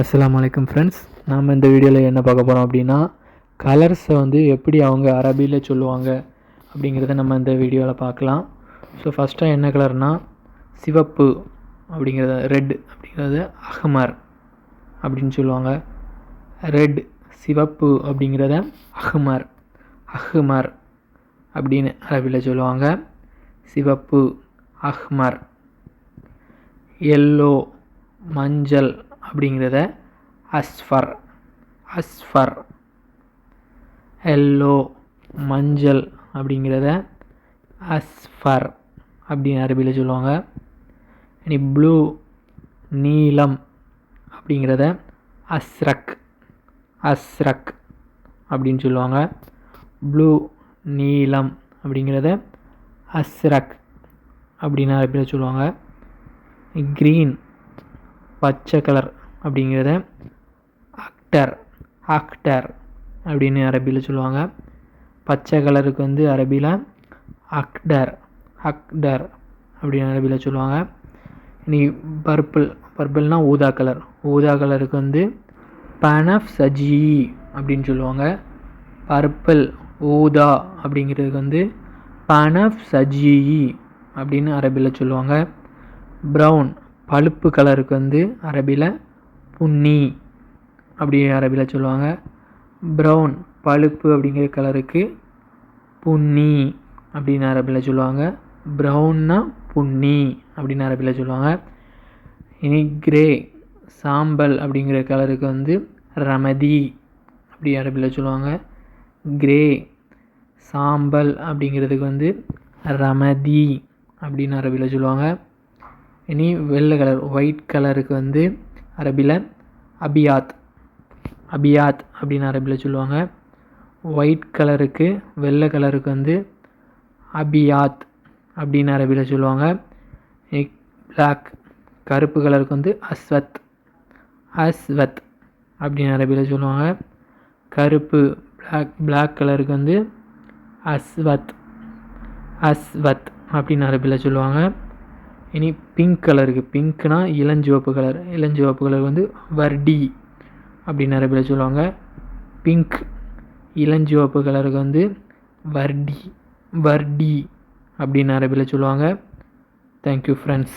அஸ்ஸலாமு அலைக்கும் ஃப்ரெண்ட்ஸ் நாம் இந்த வீடியோவில் என்ன பார்க்க போகிறோம் அப்படின்னா கலர்ஸை வந்து எப்படி அவங்க அரபியில் சொல்லுவாங்க அப்படிங்கிறத நம்ம இந்த வீடியோவில் பார்க்கலாம். ஸோ ஃபஸ்ட்டாக என்ன கலர்னா சிவப்பு அப்படிங்கிறத ரெட் அப்படிங்கிறது அஹ்மர் அப்படின்னு சொல்லுவாங்க. ரெட் சிவப்பு அப்படிங்கிறத அஹ்மர் அஹ்மர் அப்படின்னு அரபியில் சொல்லுவாங்க. சிவப்பு அஹ்மர் எல்லோ மஞ்சள் அப்படிங்கிறத அஸ்ஃபர். அஸ்ஃபர். எல்லோ மஞ்சள் அப்படிங்கிறத அஸ்ஃபர் அப்படின்னு அரபியில் சொல்லுவாங்க. இனி ப்ளூ நீலம் அப்படிங்கிறத அஸ்ரக் அஸ்ரக் அப்படின்னு சொல்லுவாங்க. ப்ளூ நீலம் அப்படிங்கிறத அஸ்ரக் அப்படின்னு அரபியில் சொல்லுவாங்க. க்ரீன் பச்சை கலர் அப்படிங்கிறத அக்டர் அக்டர் அப்படின்னு அரபியில் சொல்லுவாங்க. பச்சை கலருக்கு வந்து அரபியில் அக்டர் அக்டர் அப்படின்னு அரபியில் சொல்லுவாங்க. இனி பர்பிள் பர்பிள்னால் ஊதா கலர் ஊதா கலருக்கு வந்து பனஃப் சஜி அப்படின்னு சொல்லுவாங்க. பர்பிள் ஊதா அப்படிங்கிறதுக்கு வந்து பனஃப் சஜி அப்படின்னு அரபியில் சொல்லுவாங்க. ப்ரௌன் பழுப்பு கலருக்கு வந்து அரபியில் புன்னி அப்படி அரபியில் சொல்லுவாங்க. ப்ரௌன் பழுப்பு அப்படிங்கிற கலருக்கு புன்னி அப்படின்னு அரபியில் சொல்லுவாங்க. ப்ரௌன்னா புன்னி அப்படின்னு அரபியில் சொல்லுவாங்க. இனி கிரே சாம்பல் அப்படிங்கிற கலருக்கு வந்து ரமதி அப்படி அரபியில் சொல்லுவாங்க. கிரே சாம்பல் அப்படிங்கிறதுக்கு வந்து ரமதி அப்படின்னு அரபியில் சொல்லுவாங்க. இனி வெள்ளை கலர் ஒயிட் கலருக்கு வந்து அரபியில் அபியாத். அபியாத் அப்படின்னு அரபியில் சொல்லுவாங்க. ஒயிட் கலருக்கு வெள்ளை கலருக்கு வந்து அபியாத் அப்படின்னு அரபியில் சொல்லுவாங்க. பிளாக் கருப்பு கலருக்கு வந்து அஸ்வத் அஸ்வத் அப்படின்னு அரபியில் சொல்லுவாங்க. கருப்பு பிளாக் பிளாக் கலருக்கு வந்து அஸ்வத் அஸ்வத் அப்படின்னு அரபியில் சொல்லுவாங்க. இனி பிங்க் கலருக்கு பிங்க்னா இளஞ்சிவப்பு கலர் இளஞ்சிவப்பு கலர் வந்து வர்டி அப்படின்னு பேர் சொல்லுவாங்க. பிங்க் இளஞ்சிவப்பு கலருக்கு வந்து வர்டி. வர்டி அப்படின்னு அரபியில் சொல்லுவாங்க. Thank you friends